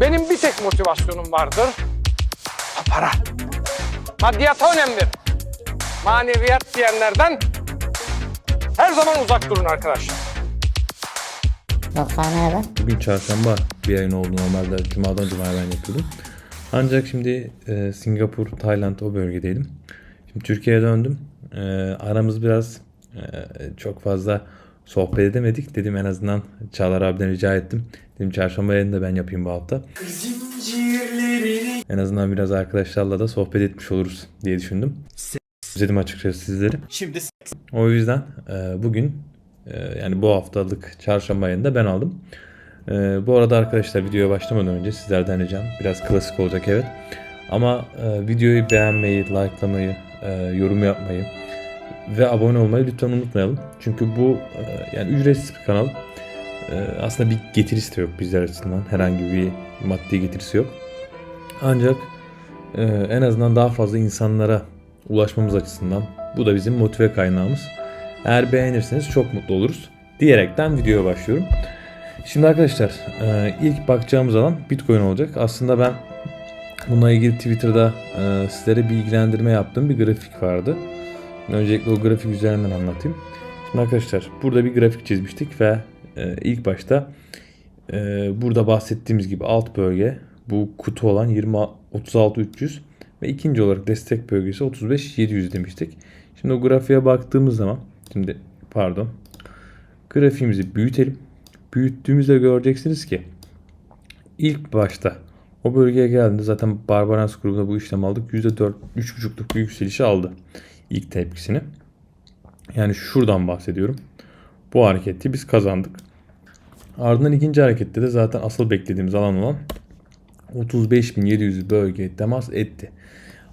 Benim bir tek motivasyonum vardır. Para. Maddiyata önemlidir. Maneviyat diyenlerden her zaman uzak durun arkadaşlar. Doktor merhaba. Bugün çarşamba bir ayın oldu normalde cumadan cumaya ben yapıyordum. Ancak şimdi e, Singapur, Tayland o bölgedeydim. Şimdi Türkiye'ye döndüm. E, aramız biraz e, çok fazla sohbet edemedik. Dedim en azından Çağlar abiden rica ettim. Dedim çarşamba yayını da ben yapayım bu hafta. En azından biraz arkadaşlarla da sohbet etmiş oluruz diye düşündüm. Özledim açıkçası sizleri. Şimdi O yüzden e, bugün e, yani bu haftalık çarşamba ayında ben aldım. E, bu arada arkadaşlar videoya başlamadan önce sizlerden ricam biraz klasik olacak evet. Ama e, videoyu beğenmeyi, likelamayı, e, yorum yapmayı ve abone olmayı lütfen unutmayalım. Çünkü bu e, yani ücretsiz bir kanal. E, aslında bir getirisi de yok bizler açısından. Herhangi bir maddi getirisi yok. Ancak e, en azından daha fazla insanlara ulaşmamız açısından bu da bizim motive kaynağımız. Eğer beğenirseniz çok mutlu oluruz. Diyerekten videoya başlıyorum. Şimdi arkadaşlar e, ilk bakacağımız alan Bitcoin olacak. Aslında ben bununla ilgili Twitter'da e, sizlere bilgilendirme yaptığım bir grafik vardı. Öncelikle o grafik üzerinden anlatayım. Şimdi arkadaşlar burada bir grafik çizmiştik ve e, ilk başta e, burada bahsettiğimiz gibi alt bölge bu kutu olan 20 36 300 ve ikinci olarak destek bölgesi 35 700 demiştik. Şimdi o grafiğe baktığımız zaman şimdi pardon grafiğimizi büyütelim. Büyüttüğümüzde göreceksiniz ki ilk başta o bölgeye geldiğinde zaten Barbaras grubunda bu işlem aldık. %4 3.5'luk bir yükselişi aldı ilk tepkisini. Yani şuradan bahsediyorum. Bu hareketi biz kazandık. Ardından ikinci harekette de zaten asıl beklediğimiz alan olan 35.700 bölgeye temas etti.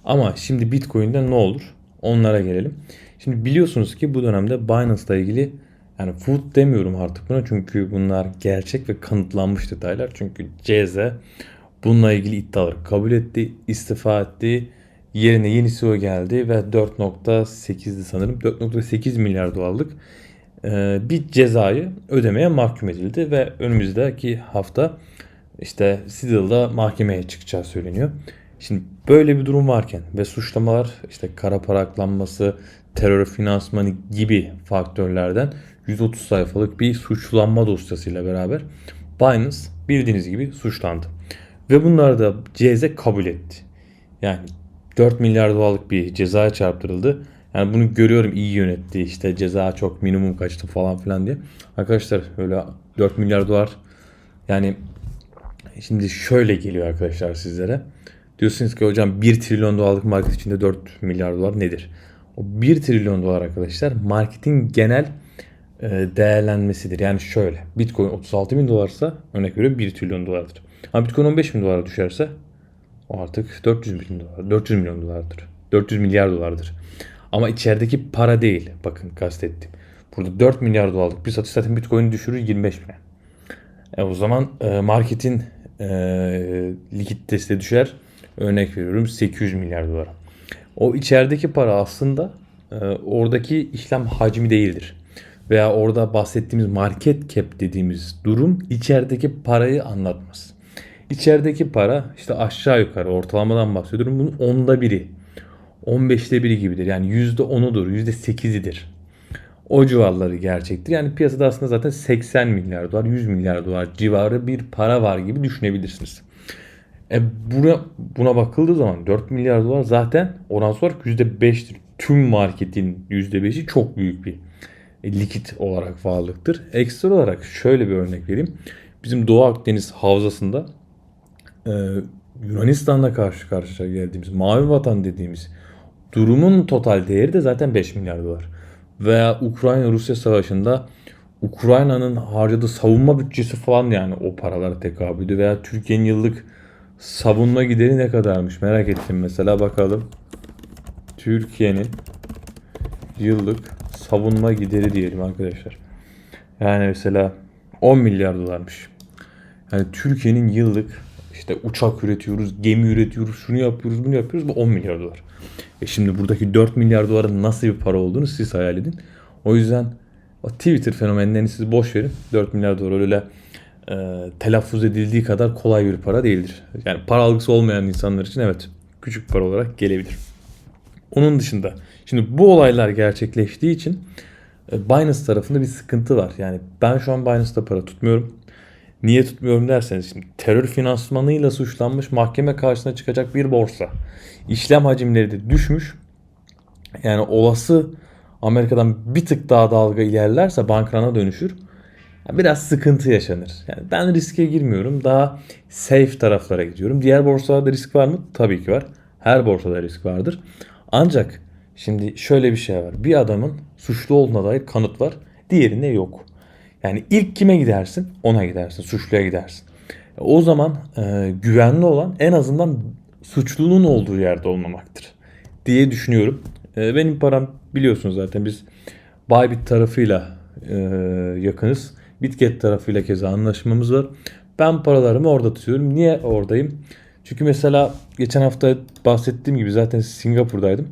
Ama şimdi Bitcoin'de ne olur? Onlara gelelim. Şimdi biliyorsunuz ki bu dönemde Binance'la ilgili yani food demiyorum artık buna çünkü bunlar gerçek ve kanıtlanmış detaylar. Çünkü CZ bununla ilgili iddiaları kabul etti, istifa etti. Yerine yeni CEO geldi ve 4.8'di sanırım 4.8 milyar dolarlık bir cezayı ödemeye mahkum edildi ve önümüzdeki hafta işte Sidal'da mahkemeye çıkacağı söyleniyor. Şimdi böyle bir durum varken ve suçlamalar işte kara para aklanması, terör finansmanı gibi faktörlerden 130 sayfalık bir suçlanma dosyasıyla beraber Binance bildiğiniz gibi suçlandı. Ve bunlar da CZ kabul etti. Yani 4 milyar dolarlık bir cezaya çarptırıldı. Yani bunu görüyorum iyi yönetti işte ceza çok minimum kaçtı falan filan diye. Arkadaşlar öyle 4 milyar dolar yani Şimdi şöyle geliyor arkadaşlar sizlere. Diyorsunuz ki hocam 1 trilyon dolarlık market içinde 4 milyar dolar nedir? O 1 trilyon dolar arkadaşlar marketin genel e, değerlenmesidir. Yani şöyle Bitcoin 36 bin dolarsa örnek veriyorum 1 trilyon dolardır. Ama Bitcoin 15 bin dolara düşerse o artık 400 milyon dolar, 400 milyon dolardır. 400 milyar dolardır. Ama içerideki para değil. Bakın kastettim. Burada 4 milyar dolarlık bir satış zaten Bitcoin'i düşürür 25 bine. E o zaman e, marketin e, likiditesi de düşer. Örnek veriyorum 800 milyar dolara. O içerideki para aslında e, oradaki işlem hacmi değildir. Veya orada bahsettiğimiz market cap dediğimiz durum içerideki parayı anlatmaz. İçerideki para işte aşağı yukarı ortalamadan bahsediyorum. Bunun onda biri. 15'te biri gibidir. Yani %10'udur, %8'idir. O civarları gerçektir. Yani piyasada aslında zaten 80 milyar dolar, 100 milyar dolar civarı bir para var gibi düşünebilirsiniz. E buna, buna bakıldığı zaman 4 milyar dolar zaten oran olarak %5'tir. Tüm marketin %5'i çok büyük bir e, likit olarak varlıktır. Ekstra olarak şöyle bir örnek vereyim. Bizim Doğu Akdeniz havzasında e, Yunanistan'la karşı karşıya geldiğimiz mavi vatan dediğimiz durumun total değeri de zaten 5 milyar dolar. Veya Ukrayna-Rusya savaşında Ukrayna'nın harcadığı savunma bütçesi falan yani o paralara tekabül. Veya Türkiye'nin yıllık savunma gideri ne kadarmış merak ettim mesela bakalım. Türkiye'nin yıllık savunma gideri diyelim arkadaşlar. Yani mesela 10 milyar dolarmış. Yani Türkiye'nin yıllık işte uçak üretiyoruz, gemi üretiyoruz, şunu yapıyoruz, bunu yapıyoruz. Bu 10 milyar dolar. E şimdi buradaki 4 milyar doların nasıl bir para olduğunu siz hayal edin. O yüzden o Twitter fenomenlerini siz boş verin. 4 milyar dolar öyle e, telaffuz edildiği kadar kolay bir para değildir. Yani para algısı olmayan insanlar için evet küçük para olarak gelebilir. Onun dışında şimdi bu olaylar gerçekleştiği için e, Binance tarafında bir sıkıntı var. Yani ben şu an Binance'da para tutmuyorum. Niye tutmuyorum derseniz şimdi terör finansmanıyla suçlanmış mahkeme karşısına çıkacak bir borsa. İşlem hacimleri de düşmüş. Yani olası Amerika'dan bir tık daha dalga ilerlerse bankrana dönüşür. Biraz sıkıntı yaşanır. Yani ben riske girmiyorum. Daha safe taraflara gidiyorum. Diğer borsalarda risk var mı? Tabii ki var. Her borsada risk vardır. Ancak şimdi şöyle bir şey var. Bir adamın suçlu olduğuna dair kanıt var. Diğerinde yok. Yani ilk kime gidersin? Ona gidersin. Suçluya gidersin. O zaman e, güvenli olan en azından suçlunun olduğu yerde olmamaktır diye düşünüyorum. E, benim param biliyorsunuz zaten biz Bybit tarafıyla e, yakınız. Bitget tarafıyla keza anlaşmamız var. Ben paralarımı orada tutuyorum. Niye oradayım? Çünkü mesela geçen hafta bahsettiğim gibi zaten Singapur'daydım.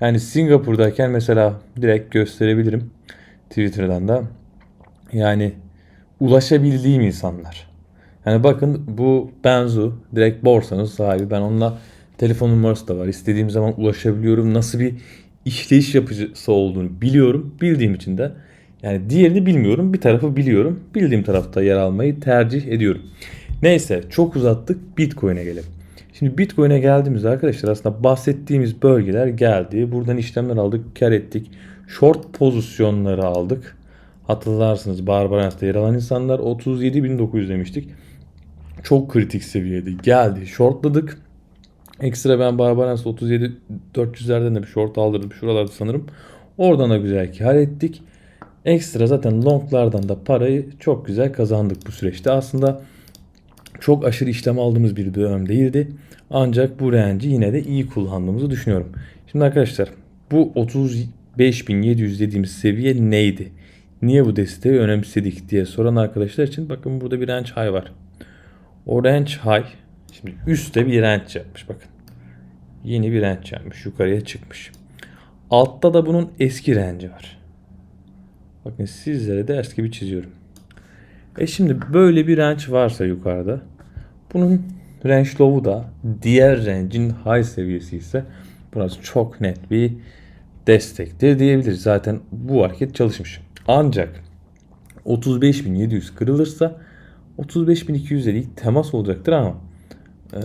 Yani Singapur'dayken mesela direkt gösterebilirim Twitter'dan da. Yani ulaşabildiğim insanlar. Yani bakın bu Benzu direkt borsanın sahibi. Ben onunla telefon numarası da var. İstediğim zaman ulaşabiliyorum. Nasıl bir işleyiş yapıcısı olduğunu biliyorum. Bildiğim için de yani diğerini bilmiyorum. Bir tarafı biliyorum. Bildiğim tarafta yer almayı tercih ediyorum. Neyse çok uzattık. Bitcoin'e gelelim. Şimdi Bitcoin'e geldiğimizde arkadaşlar aslında bahsettiğimiz bölgeler geldi. Buradan işlemler aldık, kar ettik. Short pozisyonları aldık. Hatırlarsınız Barbarents'te yer alan insanlar 37.900 demiştik. Çok kritik seviyede geldi. Shortladık. Ekstra ben Barbarents'te 37 400'lerden de bir short aldırdım. Şuralarda sanırım. Oradan da güzel kar ettik. Ekstra zaten longlardan da parayı çok güzel kazandık bu süreçte. Aslında çok aşırı işlem aldığımız bir dönem değildi. Ancak bu range'i yine de iyi kullandığımızı düşünüyorum. Şimdi arkadaşlar bu 35.700 dediğimiz seviye neydi? Niye bu desteği önemsedik diye soran arkadaşlar için bakın burada bir range high var. O range high şimdi üstte bir range yapmış bakın. Yeni bir range yapmış. Yukarıya çıkmış. Altta da bunun eski range'i var. Bakın sizlere ders gibi çiziyorum. E şimdi böyle bir range varsa yukarıda bunun range low'u da diğer range'in high seviyesi ise burası çok net bir destektir diyebiliriz. Zaten bu hareket çalışmış. Ancak 35.700 kırılırsa 35.200'e ilk temas olacaktır ama eee,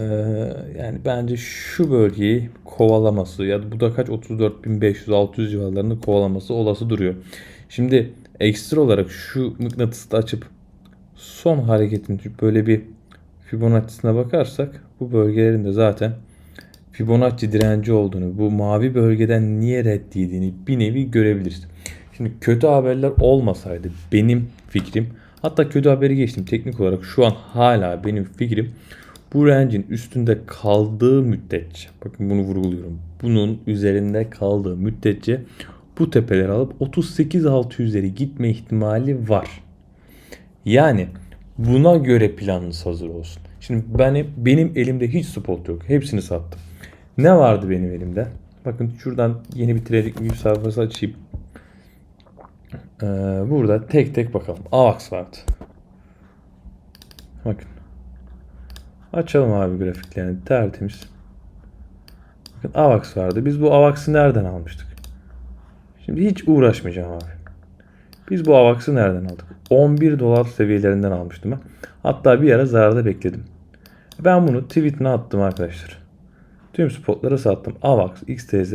yani bence şu bölgeyi kovalaması ya da bu da kaç 34.500-600 civarlarını kovalaması olası duruyor. Şimdi ekstra olarak şu mıknatısı da açıp son hareketin böyle bir Fibonacci'sine bakarsak bu bölgelerin de zaten Fibonacci direnci olduğunu, bu mavi bölgeden niye reddiydiğini bir nevi görebiliriz. Şimdi kötü haberler olmasaydı benim fikrim, hatta kötü haberi geçtim teknik olarak şu an hala benim fikrim bu range'in üstünde kaldığı müddetçe, bakın bunu vurguluyorum. Bunun üzerinde kaldığı müddetçe bu tepeleri alıp 38-600'leri gitme ihtimali var. Yani buna göre planınız hazır olsun. Şimdi ben benim elimde hiç spot yok. Hepsini sattım. Ne vardı benim elimde? Bakın şuradan yeni bir trading sayfası açayım. Ee, burada tek tek bakalım. AVAX vardı. Bakın. Açalım abi grafiklerini. Tertemiz. Bakın AVAX vardı. Biz bu AVAX'ı nereden almıştık? Şimdi hiç uğraşmayacağım abi. Biz bu AVAX'ı nereden aldık? 11 dolar seviyelerinden almıştım ben. Hatta bir ara zararda bekledim. Ben bunu tweetine attım arkadaşlar. Tüm spotlara sattım. AVAX, XTZ,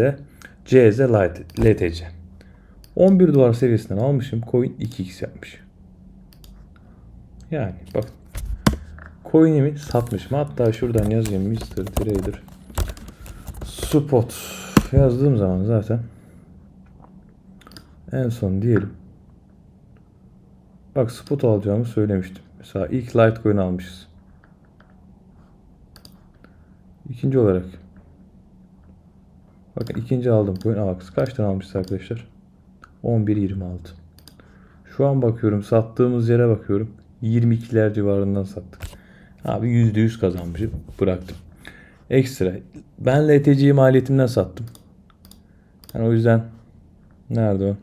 CZ, LTC. 11 dolar seviyesinden almışım. Coin 2x yapmış. Yani bak. Coin'imi satmışım. Hatta şuradan yazayım. Mr. Trader Spot yazdığım zaman zaten en son diyelim. Bak spot alacağımı söylemiştim. Mesela ilk Litecoin almışız. İkinci olarak. Bakın ikinci aldığım coin AVAX. Kaç tane almışız arkadaşlar? 11.26. Şu an bakıyorum sattığımız yere bakıyorum. 22'ler civarından sattık. Abi %100 kazanmışım. Bıraktım. Ekstra. Ben LTC'yi maliyetimden sattım. Yani o yüzden nerede o?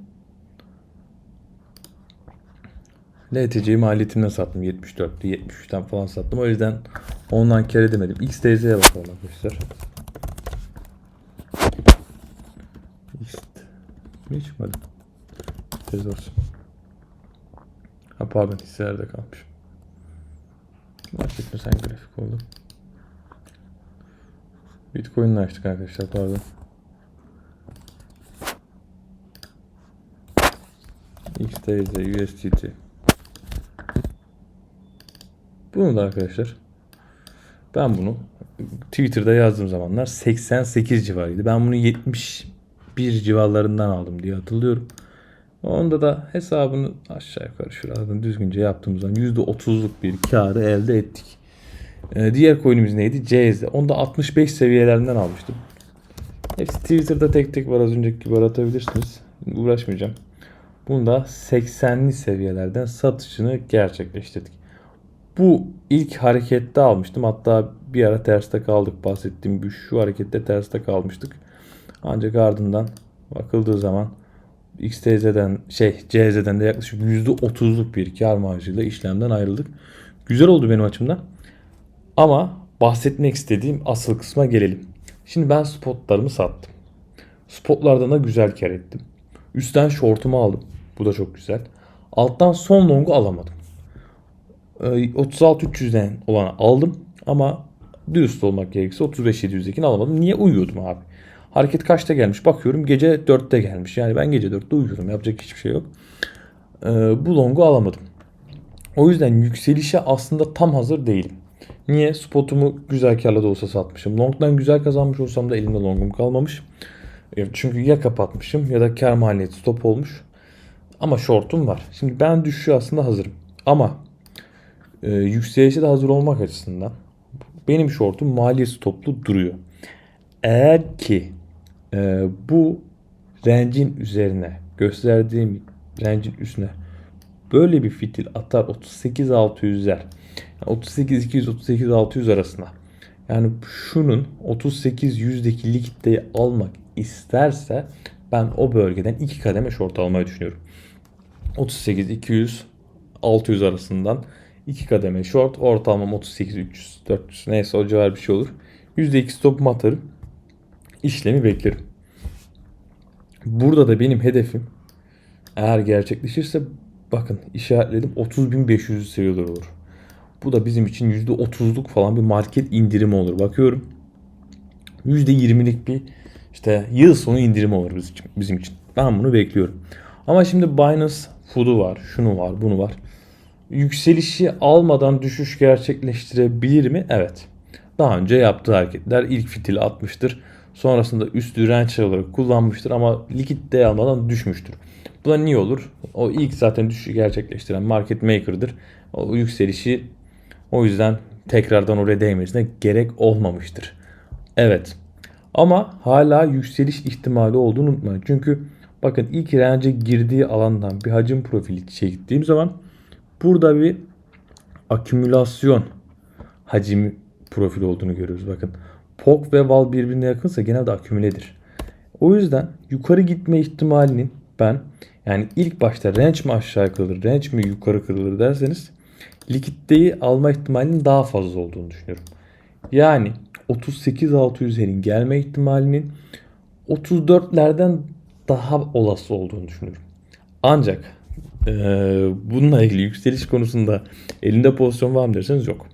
LTC'yi maliyetimden sattım. 74'tü. 73'ten falan sattım. O yüzden ondan kar edemedim. XTZ'ye bakalım arkadaşlar. X Niye çıkmadı? Tez olsun. Ha pardon hisselerde kalmış. Fark etme sen grafik oldu. Bitcoin'le açtık arkadaşlar pardon. XTZ, USDT. Bunu da arkadaşlar ben bunu Twitter'da yazdığım zamanlar 88 civarıydı. Ben bunu 71 civarlarından aldım diye hatırlıyorum. Onda da hesabını aşağı yukarı şuradan düzgünce yaptığımız zaman %30'luk bir karı elde ettik. Ee, diğer coin'imiz neydi? CZ. Onu da 65 seviyelerinden almıştım. Hepsi Twitter'da tek tek var az önceki gibi aratabilirsiniz. Uğraşmayacağım. Bunu da 80'li seviyelerden satışını gerçekleştirdik. Bu ilk harekette almıştım. Hatta bir ara terste kaldık. Bahsettiğim şu harekette terste kalmıştık. Ancak ardından bakıldığı zaman XTZ'den şey CZ'den de yaklaşık %30'luk bir kar marjıyla işlemden ayrıldık. Güzel oldu benim açımdan. Ama bahsetmek istediğim asıl kısma gelelim. Şimdi ben spotlarımı sattım. Spotlardan da güzel kar ettim. Üstten shortumu aldım. Bu da çok güzel. Alttan son longu alamadım. Ee, 36-300'den olanı aldım ama dürüst olmak gerekirse 35-700'dekini alamadım. Niye uyuyordum abi? Hareket kaçta gelmiş? Bakıyorum gece 4'te gelmiş. Yani ben gece 4'te uyuyorum. Yapacak hiçbir şey yok. Ee, bu longu alamadım. O yüzden yükselişe aslında tam hazır değilim. Niye? Spotumu güzel karla da olsa satmışım. Long'dan güzel kazanmış olsam da elimde longum kalmamış. E, Çünkü ya kapatmışım ya da kar maliyeti stop olmuş. Ama shortum var. Şimdi ben düşüşe aslında hazırım. Ama e, yükselişe de hazır olmak açısından benim shortum maliyet stoplu duruyor. Eğer ki e, bu range'in üzerine gösterdiğim range'in üstüne böyle bir fitil atar 38 600'ler 38 200 38 600 arasına yani şunun 38 100'deki likiditeyi almak isterse ben o bölgeden iki kademe short almayı düşünüyorum. 38 200 600 arasından iki kademe short ortalamam 38 300 400 neyse o civar bir şey olur. %2 stopumu atarım. İşlemi beklerim. Burada da benim hedefim eğer gerçekleşirse bakın işaretledim 30.500 seviyeler olur. Bu da bizim için %30'luk falan bir market indirimi olur. Bakıyorum %20'lik bir işte yıl sonu indirimi olur bizim için, bizim için. Ben bunu bekliyorum. Ama şimdi Binance Food'u var, şunu var, bunu var. Yükselişi almadan düşüş gerçekleştirebilir mi? Evet. Daha önce yaptığı hareketler ilk fitili atmıştır. Sonrasında üst direnç olarak kullanmıştır ama likit değer almadan düşmüştür. Bu da niye olur? O ilk zaten düşüşü gerçekleştiren market maker'dır. O yükselişi o yüzden tekrardan oraya değmesine gerek olmamıştır. Evet. Ama hala yükseliş ihtimali olduğunu unutmayın. Çünkü bakın ilk range'e girdiği alandan bir hacim profili çektiğim zaman burada bir akümülasyon hacim profili olduğunu görüyoruz. Bakın POK ve VAL birbirine yakınsa genelde akümüledir. O yüzden yukarı gitme ihtimalinin ben yani ilk başta range mi aşağı kırılır, range mi yukarı kırılır derseniz likiditeyi alma ihtimalinin daha fazla olduğunu düşünüyorum. Yani 38-650'nin gelme ihtimalinin 34'lerden daha olası olduğunu düşünüyorum. Ancak e, bununla ilgili yükseliş konusunda elinde pozisyon var mı derseniz yok.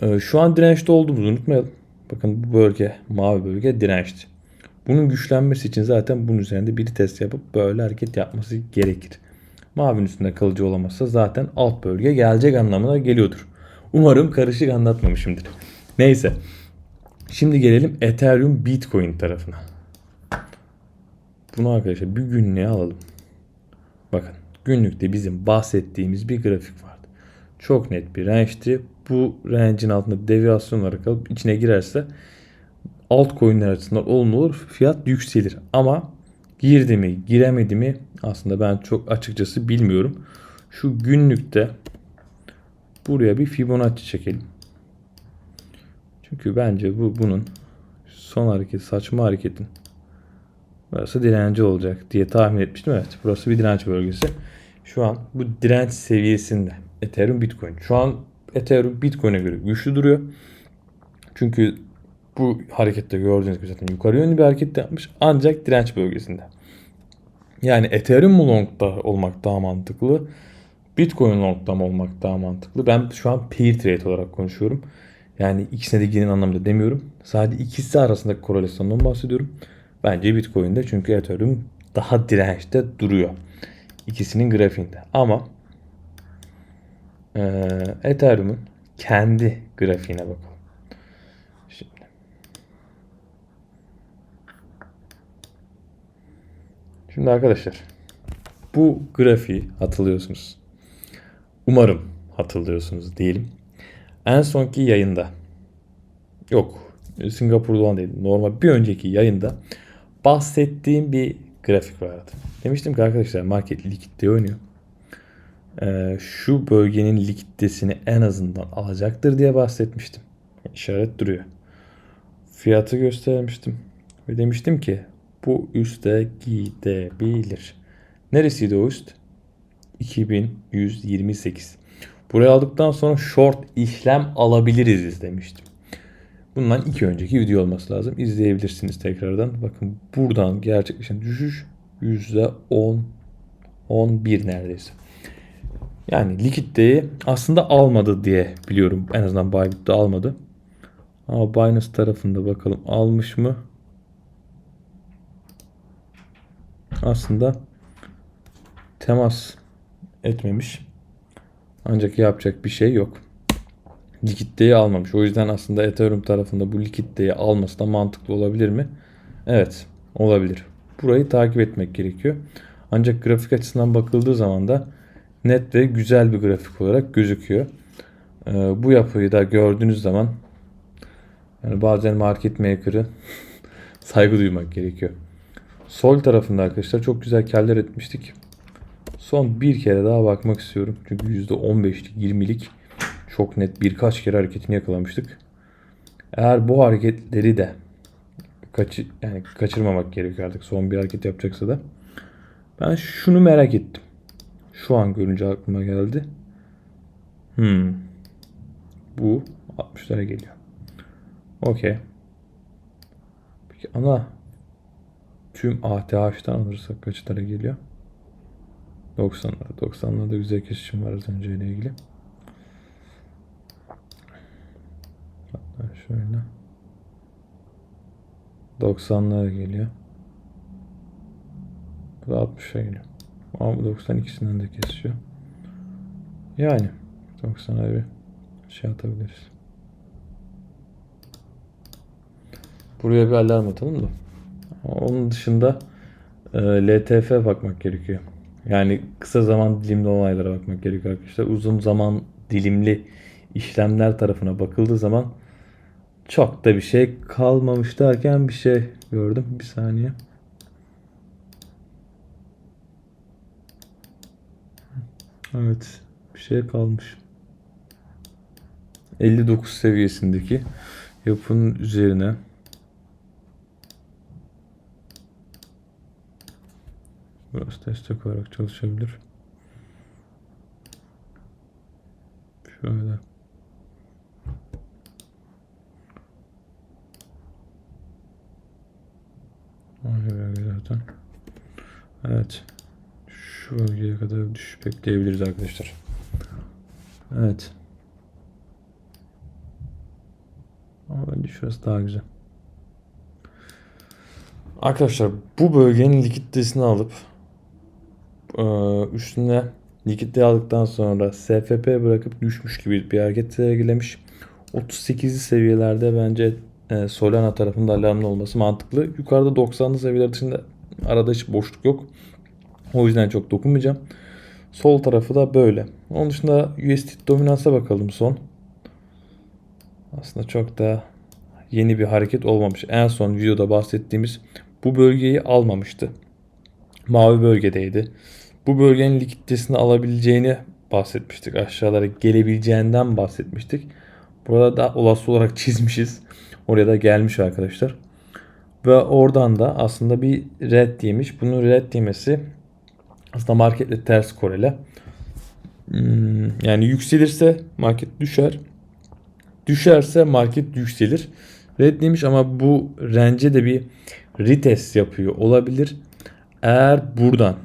E, şu an dirençte olduğumuzu unutmayalım. Bakın bu bölge, mavi bölge dirençti. Bunun güçlenmesi için zaten bunun üzerinde bir test yapıp böyle hareket yapması gerekir. Mavinin üstünde kalıcı olamazsa zaten alt bölge gelecek anlamına geliyordur. Umarım karışık anlatmamışımdır. Neyse. Şimdi gelelim Ethereum Bitcoin tarafına. Bunu arkadaşlar bir günlüğe alalım. Bakın günlükte bizim bahsettiğimiz bir grafik vardı. Çok net bir range'ti. Bu range'in altında deviyasyon olarak kalıp içine girerse altcoin'ler açısından olumlu olur. Fiyat yükselir. Ama girdi mi giremedi mi aslında ben çok açıkçası bilmiyorum. Şu günlükte buraya bir Fibonacci çekelim. Çünkü bence bu bunun son hareket saçma hareketin burası direnci olacak diye tahmin etmiştim. Evet burası bir direnç bölgesi. şu an bu direnç seviyesinde Ethereum Bitcoin. Şu an Ethereum Bitcoin'e göre güçlü duruyor. Çünkü bu harekette gördüğünüz gibi zaten yukarı yönlü bir hareket yapmış ancak direnç bölgesinde. Yani Ethereum mu long'da olmak daha mantıklı? Bitcoin long'da mı olmak daha mantıklı? Ben şu an pair trade olarak konuşuyorum. Yani ikisine de girin anlamda demiyorum. Sadece ikisi arasındaki korelasyondan bahsediyorum. Bence Bitcoin'de çünkü Ethereum daha dirençte duruyor. İkisinin grafiğinde. Ama eee Ethereum'un kendi grafiğine bakalım. Şimdi. Şimdi arkadaşlar bu grafiği hatırlıyorsunuz. Umarım hatırlıyorsunuz diyelim. En sonki yayında yok Singapur'da olan değil normal bir önceki yayında bahsettiğim bir grafik vardı. Demiştim ki arkadaşlar market likitte oynuyor. Ee, şu bölgenin likiditesini en azından alacaktır diye bahsetmiştim. İşaret duruyor. Fiyatı göstermiştim. Ve demiştim ki bu üste gidebilir. Neresiydi o üst? 2128. Buraya aldıktan sonra short işlem alabiliriz demiştim. Bundan iki önceki video olması lazım. İzleyebilirsiniz tekrardan. Bakın buradan gerçekleşen düşüş %10 11 neredeyse. Yani likiditeyi aslında almadı diye biliyorum. En azından Bybit'te almadı. Ama Binance tarafında bakalım almış mı? Aslında temas etmemiş. Ancak yapacak bir şey yok. Likiditeyi almamış. O yüzden aslında Ethereum tarafında bu likiditeyi alması da mantıklı olabilir mi? Evet, olabilir. Burayı takip etmek gerekiyor. Ancak grafik açısından bakıldığı zaman da net ve güzel bir grafik olarak gözüküyor. Ee, bu yapıyı da gördüğünüz zaman yani bazen market maker'ı saygı duymak gerekiyor. Sol tarafında arkadaşlar çok güzel karlar etmiştik. Son bir kere daha bakmak istiyorum. Çünkü %15'lik 20'lik çok net birkaç kere hareketini yakalamıştık. Eğer bu hareketleri de kaçı, yani kaçırmamak gerekiyor artık son bir hareket yapacaksa da. Ben şunu merak ettim. Şu an görünce aklıma geldi. Hmm. Bu 60'lara geliyor. Okey. Peki ana tüm ATH'tan alırsak kaçlara geliyor? 90'lara. 90'larda güzel kesişim var az önce ile ilgili. Hatta şöyle. 90'lara geliyor. Bu da 60'a geliyor. Ama bu 90 ikisinden de kesişiyor. Yani 90'a bir şey atabiliriz. Buraya bir alarm atalım da. Onun dışında e, LTF bakmak gerekiyor. Yani kısa zaman dilimli olaylara bakmak gerekiyor arkadaşlar. Uzun zaman dilimli işlemler tarafına bakıldığı zaman çok da bir şey kalmamış derken bir şey gördüm. Bir saniye. Evet. Bir şey kalmış. 59 seviyesindeki yapının üzerine Burası destek olarak çalışabilir. Şöyle. Aynı bölge zaten. Evet. Şu bölgeye kadar düşüş bekleyebiliriz arkadaşlar. Evet. Ama bence şurası daha güzel. Arkadaşlar bu bölgenin likiditesini alıp e, üstüne likidite aldıktan sonra SFP bırakıp düşmüş gibi bir hareket sergilemiş. 38'li seviyelerde bence e, Solana tarafında alarmlı olması mantıklı. Yukarıda 90'lı seviyeler dışında arada hiç boşluk yok. O yüzden çok dokunmayacağım. Sol tarafı da böyle. Onun dışında USD dominansa bakalım son. Aslında çok da yeni bir hareket olmamış. En son videoda bahsettiğimiz bu bölgeyi almamıştı. Mavi bölgedeydi. Bu bölgenin likiditesini alabileceğini bahsetmiştik. Aşağılara gelebileceğinden bahsetmiştik. Burada da olası olarak çizmişiz. Oraya da gelmiş arkadaşlar. Ve oradan da aslında bir red yemiş. Bunun red yemesi aslında marketle ters korele. Hmm, yani yükselirse market düşer. Düşerse market yükselir. Redlemiş ama bu rence de bir retest yapıyor olabilir. Eğer buradan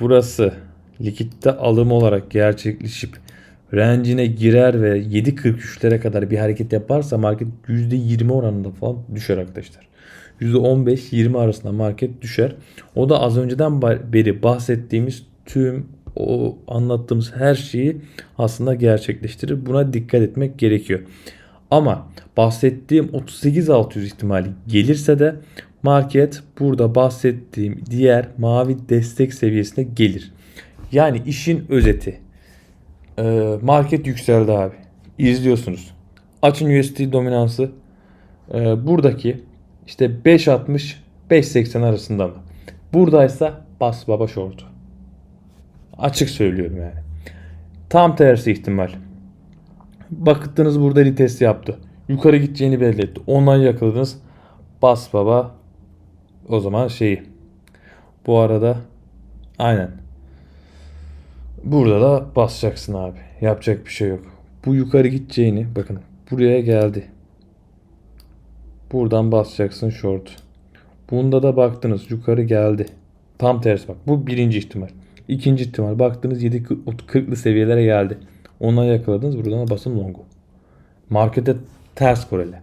burası likitte alım olarak gerçekleşip rencine girer ve 7.43'lere kadar bir hareket yaparsa market %20 oranında falan düşer arkadaşlar. %15-20 arasında market düşer. O da az önceden beri bahsettiğimiz tüm o anlattığımız her şeyi aslında gerçekleştirir. Buna dikkat etmek gerekiyor. Ama bahsettiğim 38.600 ihtimali gelirse de market burada bahsettiğim diğer mavi destek seviyesine gelir. Yani işin özeti. Ee, market yükseldi abi. İzliyorsunuz. Açın USD dominansı ee, buradaki işte 5.60 5.80 arasında mı? Buradaysa bas baba short'u. Açık söylüyorum yani. Tam tersi ihtimal. Baktınız burada retest yaptı. Yukarı gideceğini belli etti. Ondan yakaladınız. Bas baba. O zaman şeyi. Bu arada aynen. Burada da basacaksın abi. Yapacak bir şey yok. Bu yukarı gideceğini bakın buraya geldi. Buradan basacaksın short. Bunda da baktınız yukarı geldi. Tam tersi bak. Bu birinci ihtimal. İkinci ihtimal baktınız 7 40'lı seviyelere geldi. Ondan yakaladınız. Buradan da basın longu. Markete ters korele.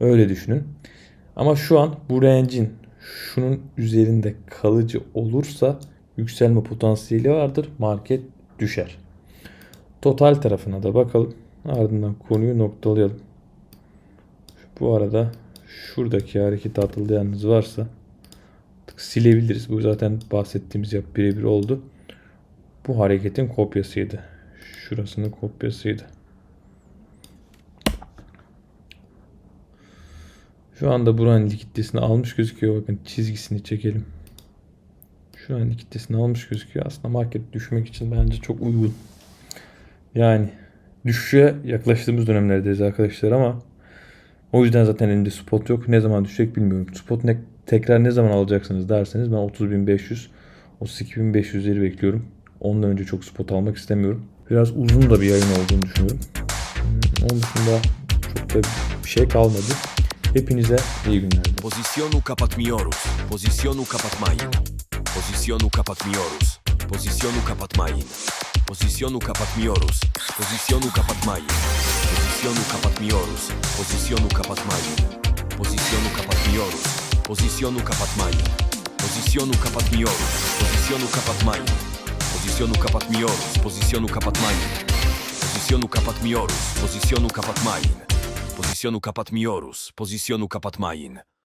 Öyle düşünün. Ama şu an bu range'in şunun üzerinde kalıcı olursa yükselme potansiyeli vardır. Market düşer. Total tarafına da bakalım. Ardından konuyu noktalayalım. Bu arada şuradaki hareket atıldayanınız varsa silebiliriz. Bu zaten bahsettiğimiz yap birebir oldu. Bu hareketin kopyasıydı. Şurasının kopyasıydı. Şu anda buranın likiditesini almış gözüküyor. Bakın çizgisini çekelim. Şu an likiditesini almış gözüküyor. Aslında market düşmek için bence çok uygun. Yani düşüşe yaklaştığımız dönemlerdeyiz arkadaşlar ama o yüzden zaten elimde spot yok. Ne zaman düşecek bilmiyorum. Spot ne, tekrar ne zaman alacaksınız derseniz ben 30.500 32.500'leri bekliyorum. Ondan önce çok spot almak istemiyorum. Biraz uzun da bir yayın olduğunu düşünüyorum. Hmm, Onun dışında çok da bir şey kalmadı. Hepinize iyi günler. dilerim. Positionu kapatmiorus. Positionu kapatmain. Positionu kapatmiorus. Positionu kapatmain. Positionu kapatmiorus. Positionu kapatmain. Positionu kapatmiorus. Positionu kapatmain. Positionu kapatmiorus. Positionu kapatmain. Positionu kapatmiorus. Positionu kapatmain. Positionu kapatmiorus. Positionu kapatmain. Positionu kapatmiorus. Positionu kapatmain. Positionu kapatmiorus. Positionu kapatmain.